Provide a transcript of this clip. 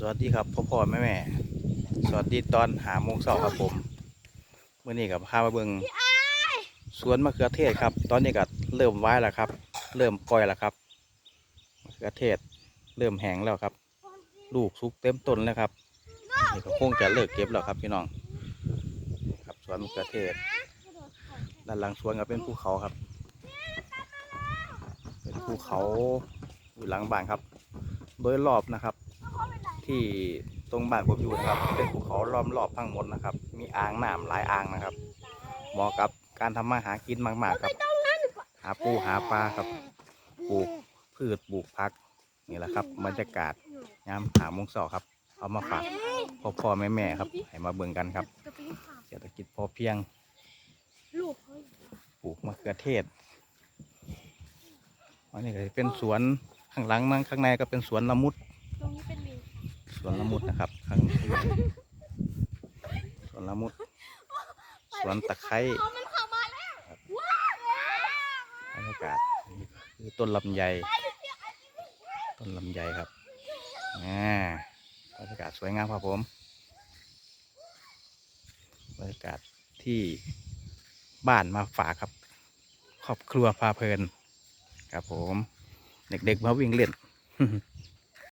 สวัสดีครับพ่อพ่อแม่แม่สวัสดีตอนหาโมงเสาร์ครับผมเมื่อนี้กับพามาเบิงสวนมะเขือเทศครับ ตอนนี้ก็เริ่มไว้แล้วครับ เริ่มปล่อยแล้วครับมะเขือเทศเริ่มแห้งแล้วครับ ลูกสุกเต็มต้นแล้วครับนี่ก็คงจะเลิกเก็บแล้วครับพี่น้อง ครับสวนมะเขือเทศ ด้านหลังสวนก็เป็นภูเขาครับ เป็นภูเขาอยู่หลังบ้านครับ โดยรอบนะครับ ที่ตรงบ้านผมอยู่นะครับ เป็นภูเขาล้อมรอบทั้งหมดนะครับ มีอ่างน้ำหลายอ่างนะครับ เหมาะกับการทำมาหากินมาก ๆ ครับ หาปูหาปลาครับปลูกพืชปลูกพักนี่แหละครับบรรยากาศยามหาโมงเสาครับ เอามาฝากพ่อพ่อแม่แม่ครับให้มาเบิ่งกันครับเศรษฐกิจพอเพียงปลูกมะเขือเทศอันนี้ก็เป็นสวนข้างหลังนั่งข้างในก็เป็นสวนละมุดตรงนี้เป็นลิง สวนละมุดนะครับข้างนี้สวนละมุด สวนตะไคร้เขามันข้ามาแล้วบรรยากาศนี่คือต้นลำไย ต้นลำไยครับอ่าบรรยากาศสวยงามครับผมบรรยากาศที่บ้านมาฝากครับ ครอบครัวพาเพลินครับผม เด็กๆมาวิ่งเล่น